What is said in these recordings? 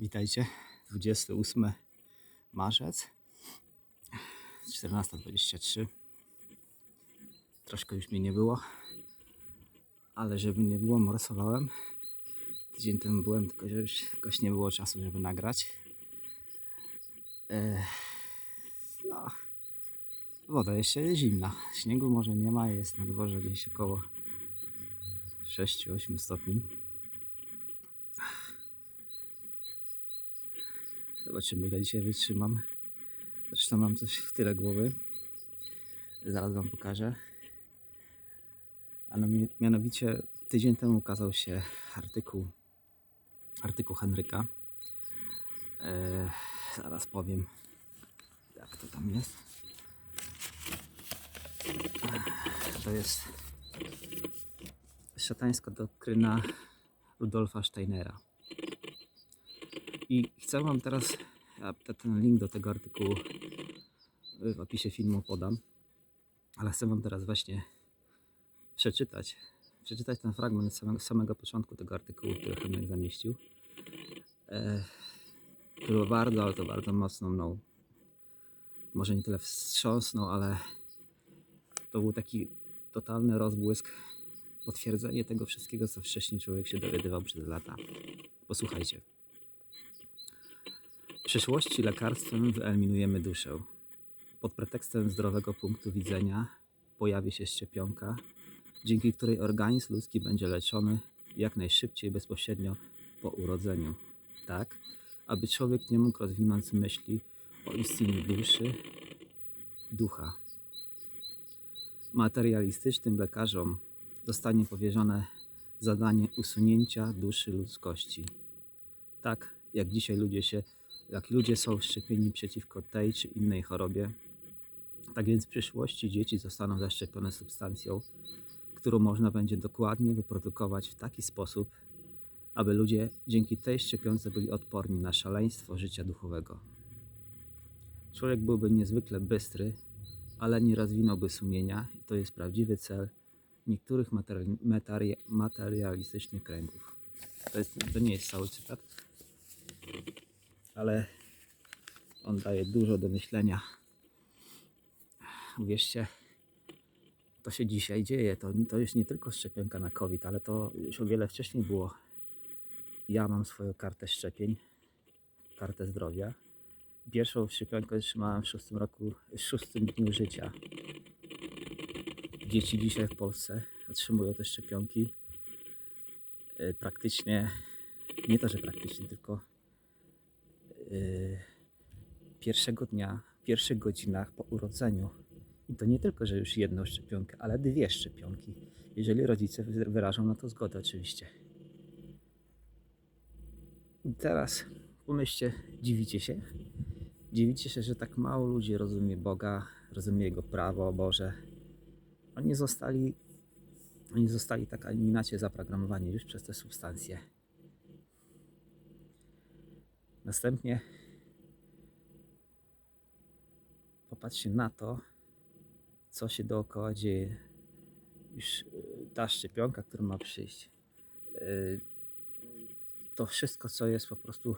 Witajcie. 28 marzec 14.23. Troszkę już mnie nie było, ale żeby nie było, morsowałem. Tydzień temu byłem, tylko że już jakoś nie było czasu, żeby nagrać. No, woda jeszcze jest zimna. Śniegu może nie ma, jest na dworze gdzieś około 6-8 stopni. Zobaczymy, ile dzisiaj wytrzymam. Zresztą mam coś w tyle głowy. Zaraz Wam pokażę. A no, mi- mianowicie tydzień temu ukazał się artykuł, artykuł Henryka. E, zaraz powiem, jak to tam jest. To jest szatańska doktryna Rudolfa Steinera. I chcę Wam teraz, ja te- ten link do tego artykułu w opisie filmu podam, ale chcę Wam teraz właśnie przeczytać, przeczytać ten fragment z samego, samego początku tego artykułu, który Henryk zamieścił, e, bardzo, ale to bardzo mocno mną, może nie tyle wstrząsnął, ale to był taki totalny rozbłysk, potwierdzenie tego wszystkiego, co wcześniej człowiek się dowiadywał przez lata. Posłuchajcie. Przyszłości lekarstwem wyeliminujemy duszę. Pod pretekstem zdrowego punktu widzenia pojawi się szczepionka, dzięki której organizm ludzki będzie leczony jak najszybciej bezpośrednio po urodzeniu. Tak, aby człowiek nie mógł rozwinąć myśli o istnieniu duszy, ducha. Materialistycznym lekarzom zostanie powierzone zadanie usunięcia duszy ludzkości. Tak jak dzisiaj ludzie się jak ludzie są szczepieni przeciwko tej czy innej chorobie, tak więc w przyszłości dzieci zostaną zaszczepione substancją, którą można będzie dokładnie wyprodukować w taki sposób, aby ludzie dzięki tej szczepionce byli odporni na szaleństwo życia duchowego. Człowiek byłby niezwykle bystry, ale nie rozwinąłby sumienia i to jest prawdziwy cel niektórych materi- materi- materialistycznych kręgów. To, jest, to nie jest cały cytat, ale on daje dużo do myślenia. Uwierzcie, to się dzisiaj dzieje. To, to jest nie tylko szczepionka na COVID, ale to już o wiele wcześniej było. Ja mam swoją kartę szczepień, kartę zdrowia. Pierwszą szczepionkę otrzymałem w szóstym roku, w szóstym dniu życia. Dzieci dzisiaj w Polsce otrzymują te szczepionki y, praktycznie, nie to, że praktycznie, tylko pierwszego dnia, w pierwszych godzinach po urodzeniu. I to nie tylko, że już jedną szczepionkę, ale dwie szczepionki, jeżeli rodzice wy- wyrażą na to zgodę, oczywiście. I teraz pomyślcie, dziwicie się? Dziwicie się, że tak mało ludzi rozumie Boga, rozumie Jego prawo Boże. Oni zostali, oni zostali tak, a inaczej zaprogramowani już przez te substancje. Następnie popatrzcie na to, co się dookoła dzieje. Już y, ta szczepionka, która ma przyjść, y, to wszystko, co jest po prostu,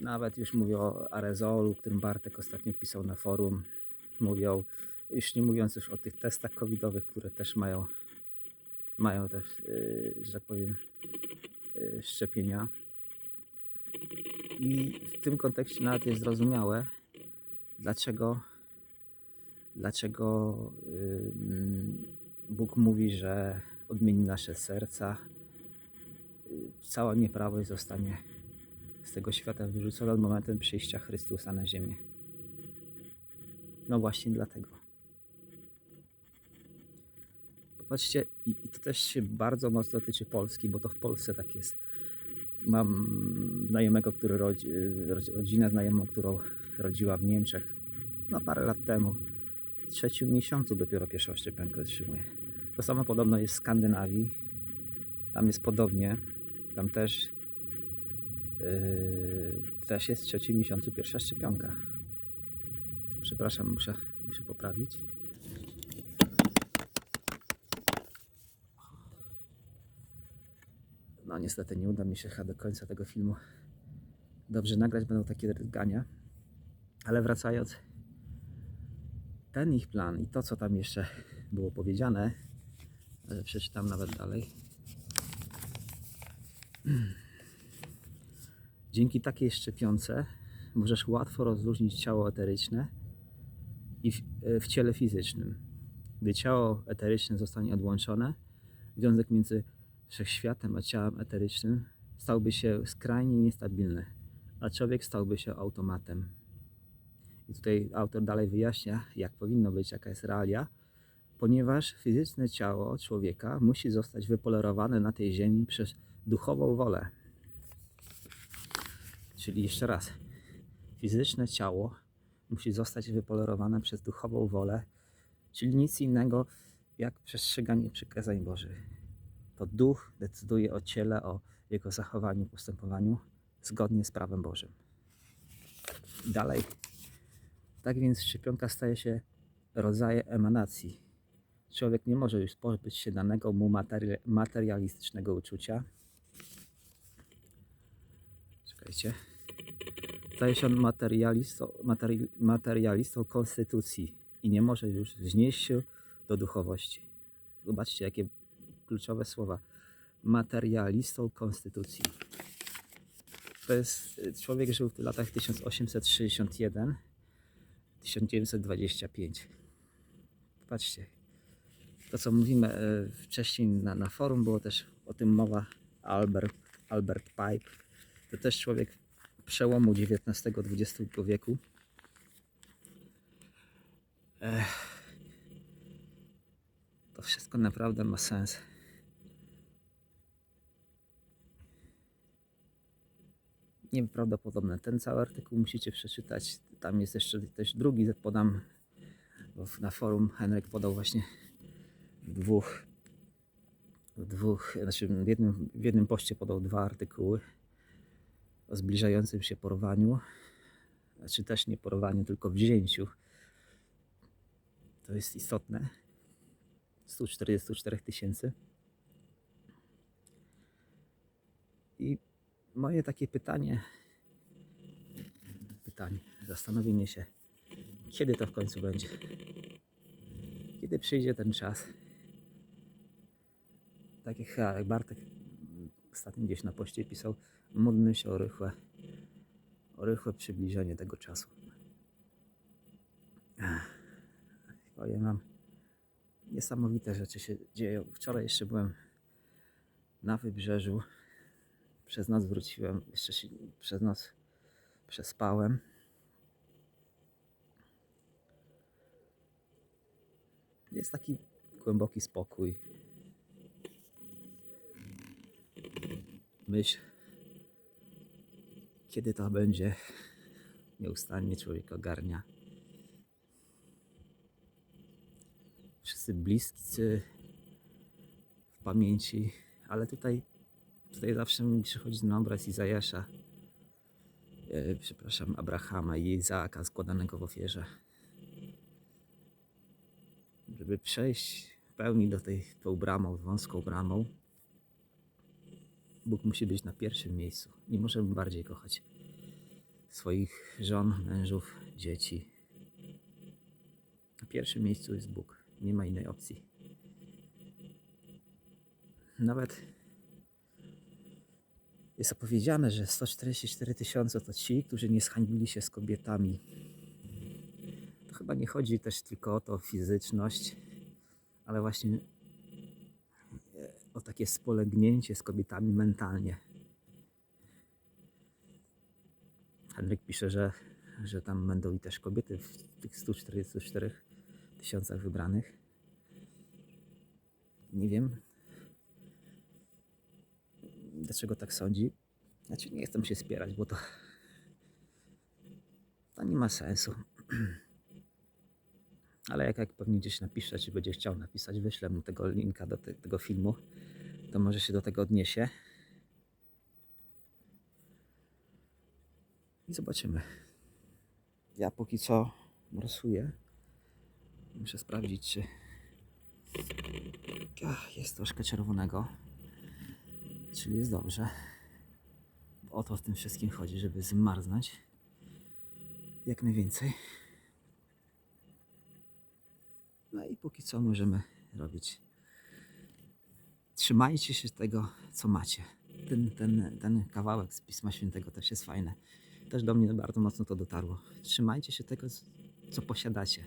nawet już mówię o aerozolu, którym Bartek ostatnio pisał na forum, mówią, już nie mówiąc już o tych testach covidowych, które też mają, mają też, y, że tak powiem, szczepienia. I w tym kontekście nawet jest zrozumiałe, dlaczego, dlaczego Bóg mówi, że odmieni nasze serca. Cała nieprawość zostanie z tego świata wyrzucona od momentem przyjścia Chrystusa na ziemię. No właśnie dlatego. Popatrzcie, i, i to też się bardzo mocno dotyczy Polski, bo to w Polsce tak jest. Mam znajomego, który rodzi, rodzi- rodzinę znajomą, którą rodziła w Niemczech no parę lat temu. W trzecim miesiącu dopiero pierwszą szczepionkę otrzymuje. To samo podobno jest w Skandynawii. Tam jest podobnie. Tam też yy, też jest w trzecim miesiącu pierwsza szczepionka. Przepraszam, muszę, muszę poprawić. No niestety nie uda mi się do końca tego filmu dobrze nagrać, będą takie drgania. Ale wracając, ten ich plan i to, co tam jeszcze było powiedziane, ale przeczytam nawet dalej. Dzięki takiej szczepionce możesz łatwo rozróżnić ciało eteryczne i w, e, w ciele fizycznym. Gdy ciało eteryczne zostanie odłączone, związek między wszechświatem a ciałem eterycznym stałby się skrajnie niestabilny, a człowiek stałby się automatem. I tutaj autor dalej wyjaśnia, jak powinno być, jaka jest realia, ponieważ fizyczne ciało człowieka musi zostać wypolerowane na tej ziemi przez duchową wolę. Czyli jeszcze raz, fizyczne ciało musi zostać wypolerowane przez duchową wolę, czyli nic innego jak przestrzeganie przykazań Bożych. To duch decyduje o ciele, o jego zachowaniu, postępowaniu zgodnie z prawem Bożym. Dalej. Tak więc szczepionka staje się rodzajem emanacji. Człowiek nie może już pozbyć się danego mu materi- materialistycznego uczucia. Czekajcie. Staje się on materialistą, materi- materialistą konstytucji i nie może już wznieść się do duchowości. Zobaczcie, jakie kluczowe słowa. Materialistą konstytucji. To jest człowiek żył w latach 1861-1925. Patrzcie, to co mówimy e, wcześniej na, na forum, było też o tym mowa Albert, Albert Pipe. To też człowiek przełomu XIX-XX wieku. Ech. To wszystko naprawdę ma sens. Nieprawdopodobne. Ten cały artykuł musicie przeczytać. Tam jest jeszcze też drugi, podam bo na forum. Henryk podał właśnie w dwóch, dwóch, znaczy w jednym, w jednym poście podał dwa artykuły o zbliżającym się porwaniu. Znaczy też nie porwaniu, tylko wzięciu. To jest istotne. 144 tysięcy. I moje takie pytanie, pytanie, zastanowienie się, kiedy to w końcu będzie? Kiedy przyjdzie ten czas? Tak jak, Bartek ostatnio gdzieś na poście pisał, módlmy się o rychłe, o rychłe przybliżenie tego czasu. Powiem wam, niesamowite rzeczy się dzieją. Wczoraj jeszcze byłem na wybrzeżu. Przez noc wróciłem, jeszcze się, przez noc przespałem. Jest taki głęboki spokój. Myśl, kiedy to będzie, nieustannie człowiek ogarnia. Wszyscy bliscy w pamięci, ale tutaj, tutaj zawsze mi przychodzi na obraz Izajasza, e, przepraszam, Abrahama i Izaaka składanego w ofierze. Żeby przejść w pełni do tej tą bramą, wąską bramą, Bóg musi być na pierwszym miejscu. Nie możemy bardziej kochać swoich żon, mężów, dzieci. Na pierwszym miejscu jest Bóg. Nie ma innej opcji. Nawet jest opowiedziane, że 144 tysiące to ci, którzy nie zhańbili się z kobietami. To chyba nie chodzi też tylko o to fizyczność, ale właśnie e, o takie spolegnięcie z kobietami mentalnie. Henryk pisze, że, że tam będą i też kobiety w tych 144 tysiącach wybranych. Nie wiem, dlaczego tak sądzi. Znaczy, nie chcę się spierać, bo to, to nie ma sensu. Ale jak, jak pewnie gdzieś napisze, czy będzie chciał napisać, wyślę mu tego linka do te, tego filmu, to może się do tego odniesie. I zobaczymy. Ja póki co morsuję. Muszę sprawdzić, czy Ach, jest troszkę czerwonego, czyli jest dobrze. o to w tym wszystkim chodzi, żeby zmarznąć jak najwięcej. No i póki co możemy robić. Trzymajcie się tego, co macie. Ten, ten, ten kawałek z Pisma Świętego też jest fajny. Też do mnie bardzo mocno to dotarło. Trzymajcie się tego, co posiadacie.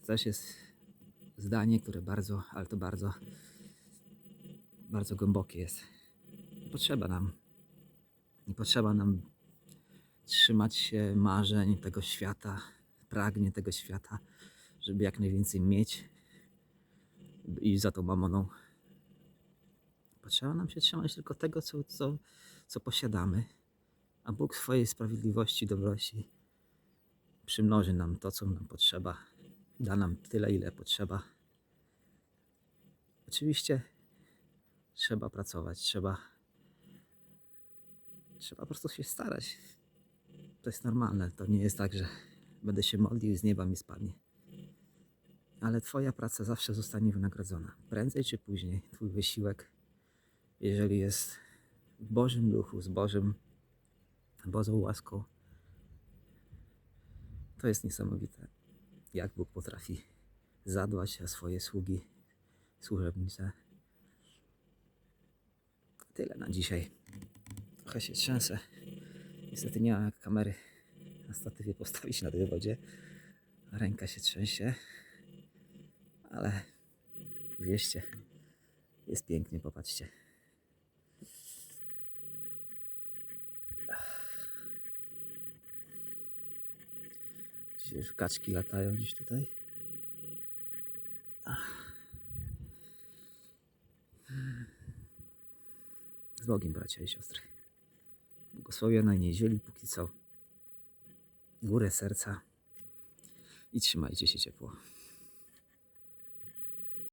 To też jest zdanie, które bardzo, ale to bardzo, bardzo głębokie jest. Potrzeba nam, nie potrzeba nam trzymać się marzeń tego świata, pragnie tego świata, żeby jak najwięcej mieć i za tą mamoną. Potrzeba nam się trzymać tylko tego, co, co, co posiadamy, a Bóg swojej sprawiedliwości, dobroci przymnoży nam to, co nam potrzeba, da nam tyle, ile potrzeba. Oczywiście trzeba pracować, trzeba, trzeba po prostu się starać. To jest normalne. To nie jest tak, że będę się modlił i z nieba mi spadnie. Ale Twoja praca zawsze zostanie wynagrodzona. Prędzej czy później Twój wysiłek, jeżeli jest w Bożym duchu, z Bożym, Bożą łaską, to jest niesamowite. Jak Bóg potrafi zadbać o swoje sługi, służebnice. Tyle na dzisiaj. Trochę się trzęsę. Niestety nie mam jak kamery na statywie postawić na tej wodzie. Ręka się trzęsie. Ale wieście, jest pięknie, popatrzcie. Dzisiaj już kaczki latają gdzieś tutaj. Bogiem, bracia i siostry. Błogosławionej niedzieli, póki co. Górę serca i trzymajcie się ciepło.